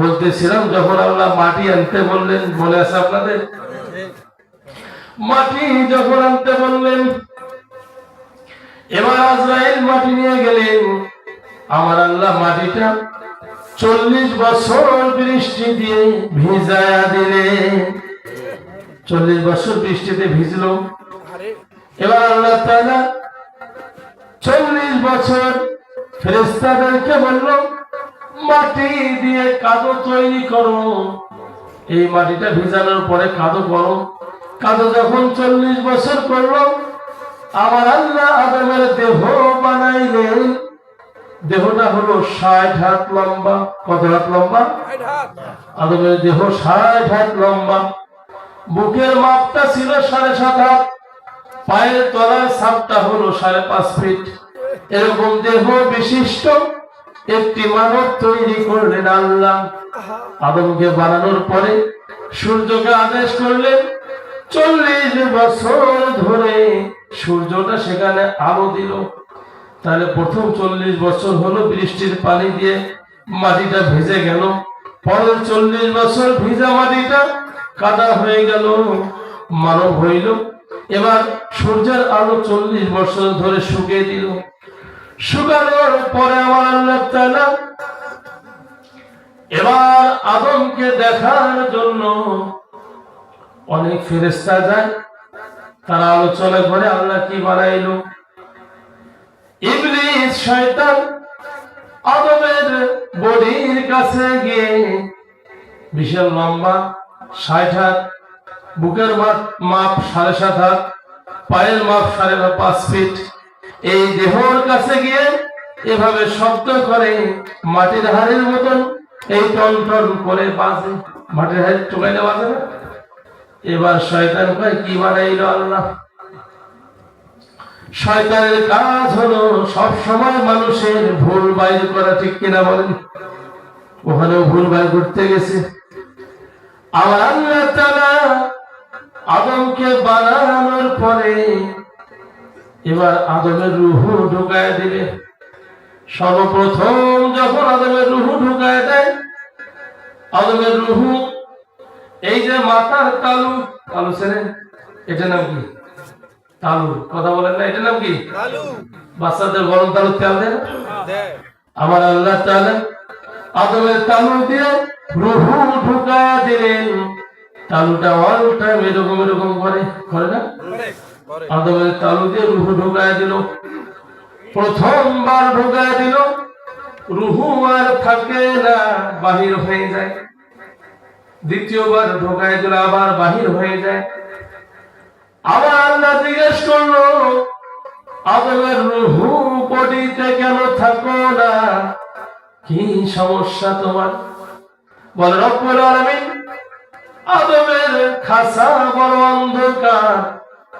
বলতেছিলাম, যখন আল্লাহ মাটি আনতে বললেন মনে আছে আপনাদের? মাটি যখন আনতে বললেন, এবার আজরাইল মাটি নিয়ে গেলেন। আমার আল্লাহ মাটিটা চল্লিশ বছর বৃষ্টি দিয়ে ভিজায়া দিলেন। চল্লিশ বছর বৃষ্টিতে ভিজলো। এবার আল্লাহ চল্লিশ বছর ফেরেস্তাদেরকে বলল মাটি দিয়ে কাদো তৈরি করো। এই মাটিটা ভিজানোর পরে কাদো করো। কাদো যখন চল্লিশ বছর করল, আমার আল্লাহ আদমের দেহ বানাইলেন। দেহটা হলো ষাট হাত লম্বা। কত হাত লম্বা? আদমের দেহ ষাট হাত লম্বা। বুকের মাপটা ছিল সাড়ে সাত হাত। পায়ের তলার সাপটা হলো সাড়ে পাঁচ ফিট। এরকম দেহ বিশিষ্ট। একটি মানব তৈরি করলেন আল্লাহ। আদমকে বানানোর পরে সূর্যকে আদেশ করলেন, চল্লিশ বছর ধরে সূর্যটা সেখানে আলো দিল। তাহলে প্রথম চল্লিশ বছর হলো বৃষ্টির পানি দিয়ে মাটিটা ভিজে গেল। পরের চল্লিশ বছর ভিজা মাটিটা কাদা হয়ে গেল, মানব হইল। এবার সূর্যের আলো চল্লিশ বছর ধরে শুকিয়ে দিল। শুকানোর পরে আমার আল্লাহ তাআলা এবার আদমকে দেখার জন্য অনেক ফেরেস্তা যায়, তারা আলোচনা করে আল্লাহ কি বানাইলো? ইবলিস শয়তান আদমের বডির কাছে গিয়ে বিশাল লম্বা ষাট হাত, বুকের মাপ সাড়ে সাত হাত, পায়ের মাপ সাড়ে পাঁচ ফিট এই দেহর কাছে গিয়ে এভাবে শব্দ করে মাটির হাড়ের মতন এই টন করে বাজে মাটির হাড় টুকাইলে বাজে না? এবার শয়তান কয়, কি বানাইলো আল্লাহ? শয়তানের কাজ হলো সব সময় মানুষের ভুল বাইর করা, ঠিক কিনা বলেন? ওখানেও ভুল বাইর করতে গেছে। আল্লাহ আদমকে বানানোর পরে এবার আদমের রুহু ঢুকায় দিলে। সর্বপ্রথম যখন আদমের রুহু ঢুকায় দেয় আদমের রুহু এই যে মাথার তালু তালু ছেড়ে এটা নাম কি? তালু কথা বলেন না এটা নাম কি? বাচ্চাদের গরম তালু তেল দেয়? না? আমার আল্লাহ তাআলা আদমের তালু দিয়ে রুহু ঢুকায় দিলেন। তালুটা অল টাইম এরকম এরকম করে করে না? আদমের তালু দিয়ে রুহু ঢুকায় দিল। প্রথমবার ঢুকায় দিল। রুহু আর থাকে না, বাহির হয়ে যায়। দ্বিতীয়বার ঢোকায় দিল, আবার বাহির হয়ে যায়। আবার আল্লাহ জিজ্ঞেস করল, আদমের রুহু বডিতে কেন থাকো না? কি সমস্যা তোমার? বল, রব্বুল আলামিন, আদমের খাসা বড় অন্ধকার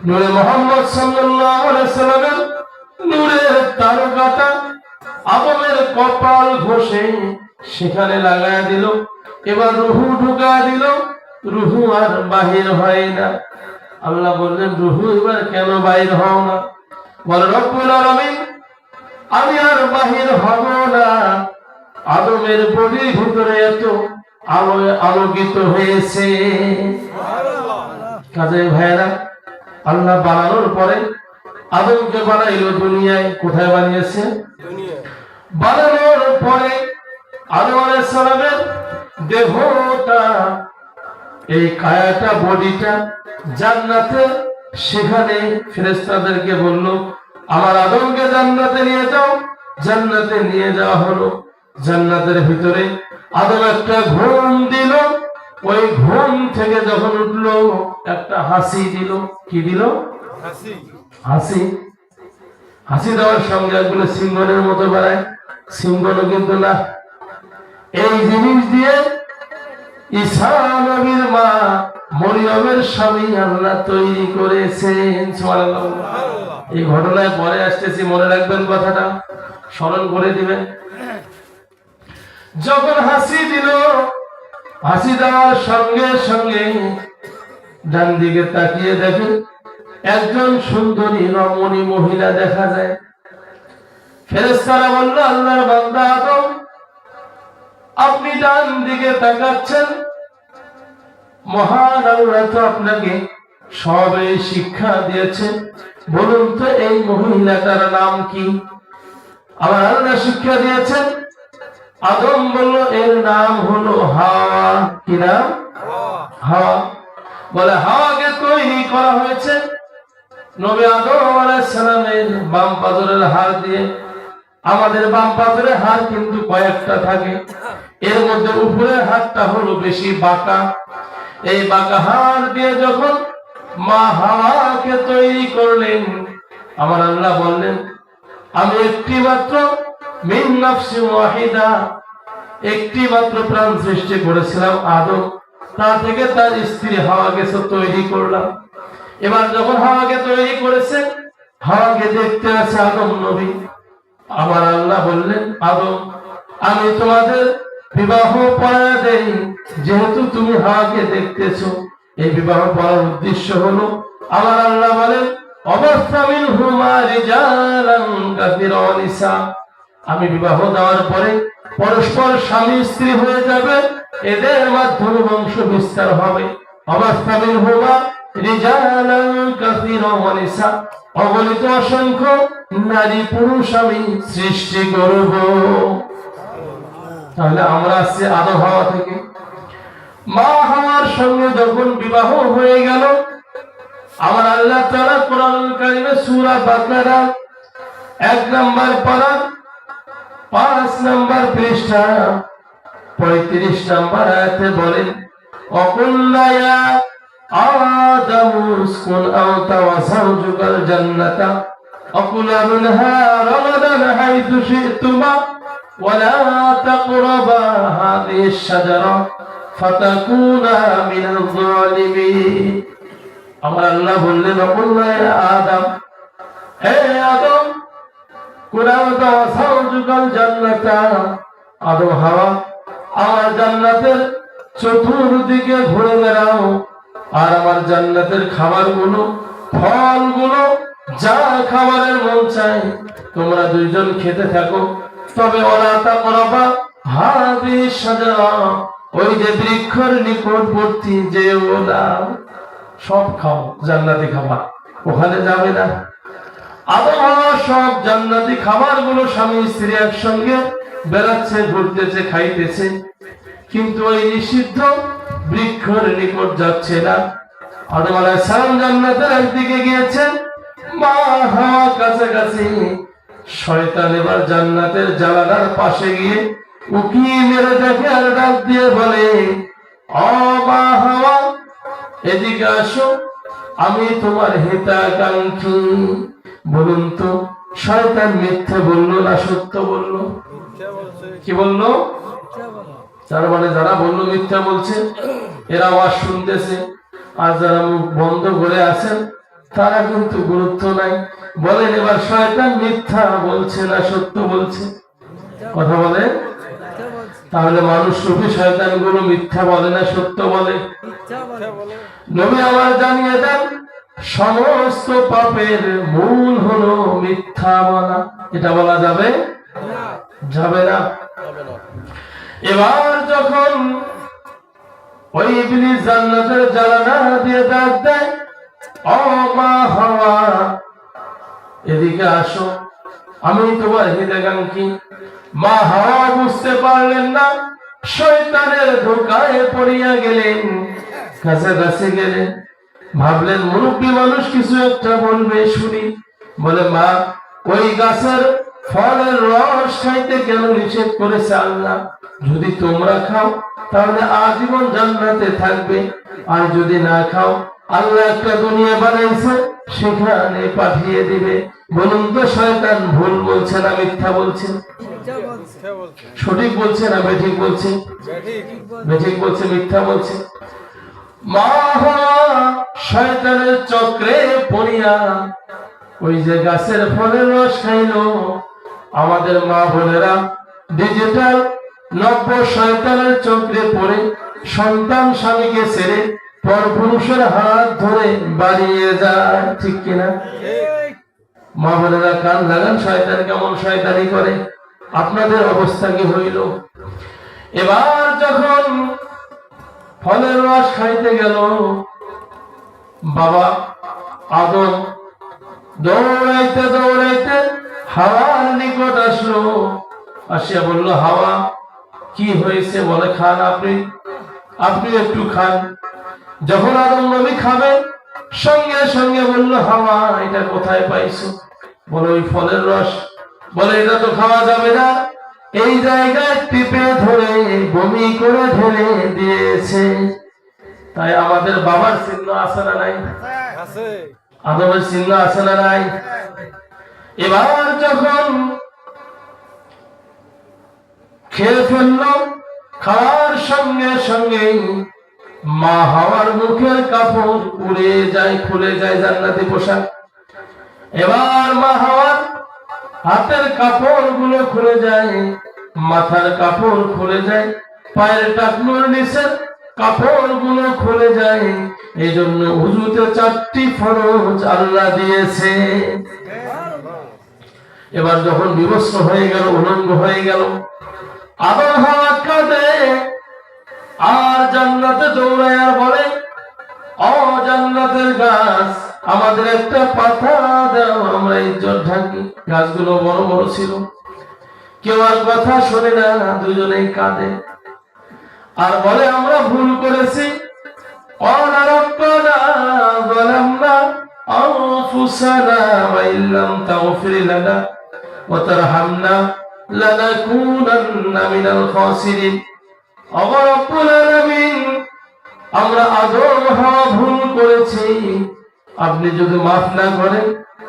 নূরে মোহাম্মদ সাল্লাল্লাহু আলাইহি সাল্লামের নূরের তারকাটা আদমের কপাল ঘষে সেখানে লাগায় দিল। এবার রুহু ঢুকা দিল। রুহু আর বাহির হয় না। আল্লাহ বললেন রুহু এবার কেন বাহির হও না? বলে রব্বুল আলামিন আমি আর বাহির হব না। আদমের বডির ভিতরে এত আলো আলোকিত হয়েছে। কাজে ভাইয়েরা আল্লাহ বানানোর পরে আদমকে বানাইলো দুনিয়ায়, কোথায় বানিয়েছে? বানানোর পরে আদম আলাইহিস দেহটা, এই কায়াটা, বডিটা জান্নাতে, সেখানে ফেরেশতাদেরকে বলল, আমার আদমকে জান্নাতে নিয়ে যাও। জান্নাতে নিয়ে যাওয়া হলো। জান্নাতের ভিতরে আদম একটা ঘুম দিল। ওই ঘুম থেকে যখন উঠল একটা হাসি দিল। কি দিল? হাসি। হাসি। দেওয়ার সঙ্গে একগুলো সিংহনের মতো বেড়ায়। সিংহনও কিন্তু না। এই জিনিস দিয়ে ঈসা নবীর মা মরিয়মের স্বামী আল্লাহ তৈরি করেছেন। এই ঘটনায় পরে আসতেছি মনে রাখবেন কথাটা। স্মরণ করে দিবেন। যখন হাসি দিল হাসি দেওয়ার সঙ্গে সঙ্গে ডান দিকে তাকিয়ে দেখে একজন সুন্দরী রমণী মহিলা দেখা যায়। ফেরেস্তারা বলল, আল্লাহর বান্দা আদম, আপনি ডান দিকে তাকাচ্ছেন। মহান আল্লাহ তো আপনাকে সবে শিক্ষা দিয়েছে বলুন তো, এই মহিলাটার নাম কি? আমার আল্লাহ শিক্ষা দিয়েছেন আদম বলল, এর নাম হলো হাওয়া কি নাম? হাওয়া বলে, হাওয়াকে তৈরি করা হয়েছে। নবী আদম আলাইহিস সালামের বাম পাজরের হাড় দিয়ে। আমাদের বাম পাথরের কিন্তু কয়েকটা থাকে। এর মধ্যে উপরের হাড়টা হলো বেশি বাঁকা। এই বাঁকা হাড় দিয়ে যখন মা হাওয়াকে তৈরি করলেন, আমার আল্লাহ বললেন, আমি একটি মাত্র মিন নাফসি ওয়াহিদা। একটি মাত্র প্রাণ সৃষ্টি করেছিলাম, আদম। তা থেকে তার স্ত্রী হাওয়াকে তৈরি করলাম। এবার যখন হাওয়াকে তৈরি করেছে হাওয়াকে দেখতে আছে আদম নবী। আমার আল্লাহ বললেন, আদম, আমি তোমাদের বিবাহ পড়া দেই, যেহেতু তুমি হাওয়াকে দেখতেছো। এই বিবাহ পড়ার উদ্দেশ্য হলো, আমার আল্লাহ বলেন অবস্থামিন হুমা রিজালান কাসীরা আমি বিবাহ দেওয়ার পরে পরস্পর স্বামী স্ত্রী হয়ে যাবে, এদের মাধ্যমে বংশ বিস্তার হবে। যখন বিবাহ হয়ে গেল, আমার আল্লাহ তাআলা কোরআনুল কারিমে সূরা বাকারা এক নাম্বার পারা পাঁচ নাম্বার পৃষ্ঠা পঁয়ত্রিশ নাম্বার আয়াতে বলেন অকুল্লা ইয়া আদামু উসকুন আনতা ওয়া যাওজুকাল জান্নাতা অকুলা মিনহা রাগাদান হাইথু শি'তুমা ولا تقربا هذه الشجرة فتكونا من الظالمين আমার আল্লাহ বললেন অকুল্লা ইয়া আদম হে আদম আদম হাওয়া আমার জান্নাতের চতুর্দিকে ঘুরে বেড়াও, আর আমার জান্নাতের যা খাবারের মন চায়, তোমরা দুইজন খেতে থাকো। তবে ওরা তা হাবি সাজা ওই যে বৃক্ষর নিকটবর্তী যে ওলা, সব খাও, জান্নাতি খাবার। ওখানে যাবে না। আবহাওয়া সব জান্নাতি খাবারগুলো স্বামী স্ত্রী একসঙ্গে বেড়াচ্ছে, ঘুরতেছে, খাইতেছে। কিন্তু ওই নিষিদ্ধ বৃক্ষর নিকট যাচ্ছে না। আদম সালাম জান্নাতের একদিকে গিয়েছেন। মা হাওয়া কাছাকাছি শয়তান এবার জান্নাতের জানালার পাশে গিয়ে উকি মেরে দেখে আর ডাক দিয়ে বলে অ হাওয়া, এদিকে আসো। আমি তোমার হিতাকাঙ্ক্ষী। বলুন তো, শয়তান মিথ্যে বলল না সত্য বলল? কি বলল? তার মানে যারা বলল মিথ্যা বলছে, এরা আওয়াজ শুনতেছে। আর যারা মুখ বন্ধ করে আছেন, তারা কিন্তু গুরুত্ব নাই। বলেন এবার, শয়তান মিথ্যা বলছে না সত্য বলছে? কথা বলে তাহলে মানুষ রূপী শয়তানগুলো মিথ্যা বলে না সত্য বলে? নবী আমার জানিয়ে দেন সমস্ত পাপের মূল হলো মিথ্যা বলা। এটা বলা যাবে যাবে না। এবার যখন ওই ইবলিস জান্নাতের জানালা দিয়ে ডাক দেয় ও মা হাওয়া এদিকে আসো আমি তোমার হিতাকাঙ্ক্ষী মা বুঝতে পারলেন না। শয়তানের ধোকায় পড়িয়া গেলেন কাছাকাছি গেলেন। ভাবলেন মুরব্বী মানুষ কিছু একটা বলবে, শুনি। বলে, মা, ওই গাছের ফলের রস খাইতে কেন নিষেধ করেছে আল্লাহ? যদি তোমরা খাও, তাহলে আজীবন জান্নাতে থাকবে। আর যদি না খাও আল্লাহ একটা দুনিয়া বানাইছে, সেখানে পাঠিয়ে দিবে। বলুন তো, শয়তান ভুল বলছে না মিথ্যা বলছে? সঠিক বলছে না বেঠিক বলছে? বেঠিক বলছে, মিথ্যা বলছে? শয়তানের চক্রে পড়িয়া ওই যে গাছের ফলের রস খাইলো। আমাদের মা বোনেরা ডিজিটাল নব্য শয়তানের চক্রে পড়ে, সন্তান স্বামীকে ছেড়ে পরপুরুষের হাত ধরে বাড়িয়ে যায় ঠিক কিনা? মা বোনেরা কান লাগান, শয়তান কেমন শয়তানি করে? আপনাদের অবস্থা কি হইল? এবার যখন ফলের রস খাইতে গেল, বাবা আদম দৌড়াইতে দৌড়াইতে হাওয়ার নিকট আসলো। আসিয়া বলল, হাওয়া, কি হয়েছে? বলে, খান আপনি আপনি একটু খান। যখন আদম নবী খাবেন সঙ্গে সঙ্গে বলল হাওয়া এটা কোথায় পাইছো? বলে ওই ফলের রস। বলে এটা তো খাওয়া যাবে না। এই জায়গায় টিপে ধরে বমি করে ঢেলে দিয়েছে। তাই আমাদের বাবার চিহ্ন আছে না নাই? আছে। আদমের চিহ্ন আছে না নাই? এবার যখন খেয়ে ফেলল খাওয়ার সঙ্গে সঙ্গে মা হাওয়ার মুখের কাপড় উড়ে যায়, খুলে যায় জান্নাতি পোশাক। এবার মা হাওয়ার হাতের কাপড়গুলো খুলে যায়, মাথার কাপড় খুলে যায়, পায়ের টাকনুর নিচের কাপড়গুলো খুলে যায়। এই জন্য উজুতে চারটি ফরজ আল্লাহ দিয়েছে। এবার যখন বিবস্ত হয়ে গেল, উলঙ্গ হয়ে গেল আবার হাওয়া কাঁদে আর জান্নাতে দৌড়ায় আর বলে ও জান্নাতের গাছ আমাদের একটা পাতা দাও আমরা ইজ্জত ঢাকি গাছগুলো বড় বড় ছিল কেউ আর কথা শোনে না দুজনেই কাঁদে আর বলে আমরা ভুল করেছি قال ربنا ظلمنا أنفسنا وإن لم تغفر لنا وترحمنا لنكونن من الخاسرين أغا رب العالمين আমরা আদম হওয়া ভুল করেছি। আপনি যদি মাফ না করেন,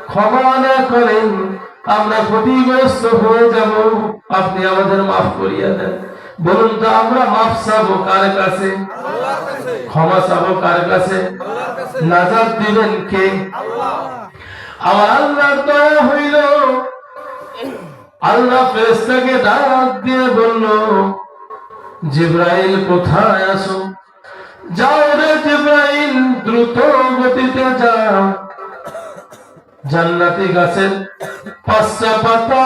ক্ষমা না করেন, আমরা ক্ষতিগ্রস্ত হয়ে যাব। আপনি আমাদের মাফ করিয়া দেন। বলুন তো, আমরা মাফ চাবো কার কাছে? ক্ষমা চাবো কার কাছে? নাজাত দিবেন কে? আমার আল্লাহর দয়া হইল। আল্লাহ ফেরেশতাকে ডাক দিয়ে বলল জিব্রাইল কোথায় আছো? যাও রে জিব্রাইল, দ্রুত গতিতে যাও। জান্নাতি গাছের পাঁচটা পাতা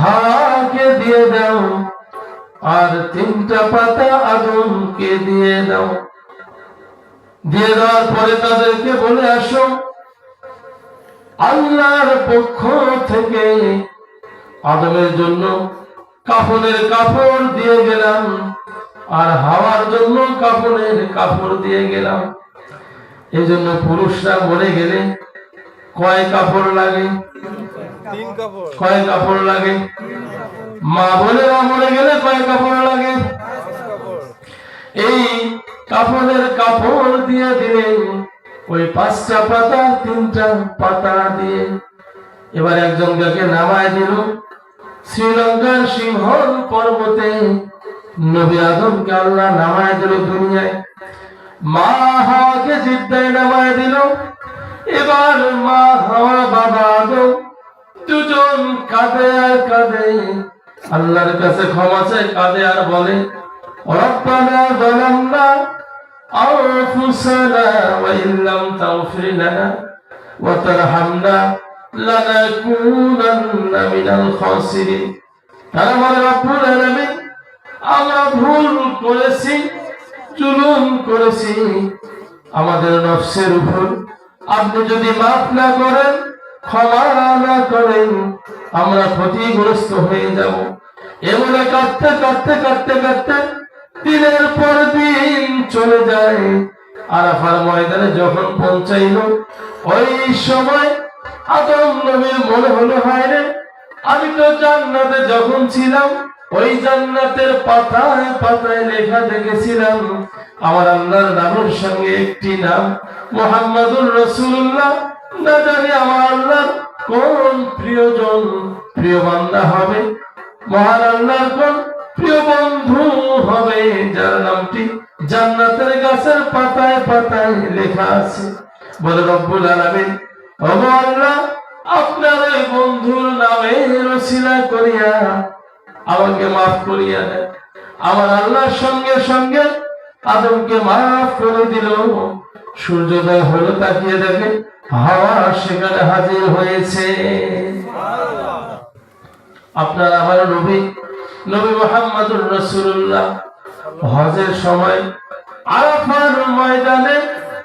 হাকে দিয়ে দাও, আর তিনটা পাতা আদমকে দিয়ে দাও। দিয়ে দেওয়ার পরে তাদেরকে বলে আসো, আল্লাহর পক্ষ থেকে আদমের জন্য কাফনের কাপড় দিয়ে গেলাম। আর হাওয়ার জন্য কাপড়ের কাপড় দিয়ে গেলাম। এই জন্য পুরুষরা মরে গেলে কয় কাপড় লাগে? কয় কাপড় লাগে? মা বোনেরা মরে গেলে কয় কাপড় লাগে? এই কাপড়ের কাপড় দিয়ে দিলেন ওই পাঁচটা পাতা তিনটা পাতা দিয়ে। এবার একজন গাকে নামায় দিল। শ্রীলঙ্কার সিংহল পর্বতে নবী আজমকে আল্লাহ নামায় দিল দুনিয়ায়। মা হাওয়াকে জিদ্দায় নামায় দিল। এবার মা হাওয়া বাবা আদম দুজন কাঁদে আর কাঁদে। আল্লাহর কাছে ক্ষমা চাই কাঁদে আর বলে, রব্বানা জালামনা আনফুসানা ওয়া ইল্লাম তাগফির লানা ওয়া তারহামনা। لنكونن من الخاسرين তারা বলে রব্বুল আলামিন আমরা ভুল করেছি জুলুম করেছি আমাদের নফসের উপর আপনি যদি মাফ না করেন ক্ষমা না করেন আমরা ক্ষতিগ্রস্ত হয়ে যাব এমনে কাঁদতে কাঁদতে কাঁদতে কাঁদতে দিনের পর দিন চলে যায় আরাফার ময়দানে যখন পৌঁছাইল ওই সময় আদম নবীর মনে হলো হায় রে। আমি তো জান্নাতে যখন ছিলাম, ওই জান্নাতের পাতায় পাতায় লেখা দেখেছিলাম, আমার আল্লাহর নামের সঙ্গে একটি নাম, মোহাম্মদুর রসুল্লাহ না জানি আমার আল্লাহর কোন প্রিয়জন প্রিয় বান্দা হবে, মহান আল্লাহর কোন প্রিয় বন্ধু হবে, যার নামটি জান্নাতের গাছের পাতায় পাতায় লেখা আছে। বলে রব্বুল আলামিন আল্লাহ আপনার ওই বন্ধুর নামে রসিলা করিয়া আমাকে মাফ করিয়া দেন। আমার আল্লাহর সঙ্গে সঙ্গে আদমকে মাফ করে দিল সূর্যোদয় হলো তাকিয়ে দেখে, হাওয়া সেখানে হাজির হয়েছে। আপনার আমার নবী নবী মোহাম্মদুর রাসূলুল্লাহ। হজের সময় আরাফার ময়দানে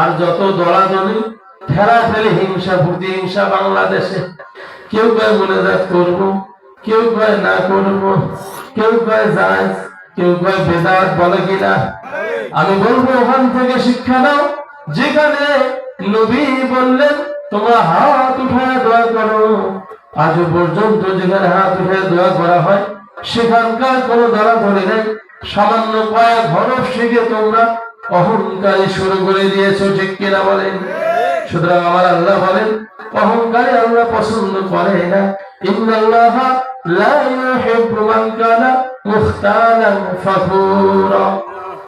আর যত দলাদলি ফেরা ফেলে হিংসা প্রতিহিংসা বাংলাদেশে। কেউ কয় মোনাজাত করব, কেউ কয় না করব, কেউ কয় যায় কেউ কয় বেদাত বলে কিনা। আমি বলব, ওখান থেকে শিক্ষা নাও, যেখানে নবী বললেন, তোমরা হাত উঠায় দোয়া করো। আজ পর্যন্ত যেখানে হাত উঠায় দোয়া করা হয়, সেখানকার কোনো দ্বারা ধরে নেই। সামান্য কয়েক হরফ শিখে তোমরা অহংকারী শুরু করে দিয়েছ, ঠিক কিনা বলেন? সুতরাং আমার আল্লাহ বলেন, অহংকারী আল্লাহ পছন্দ করে না। ইন্নাল্লাহ লা ইউহিব্বু মান কানা মুখতালান ফাখুরা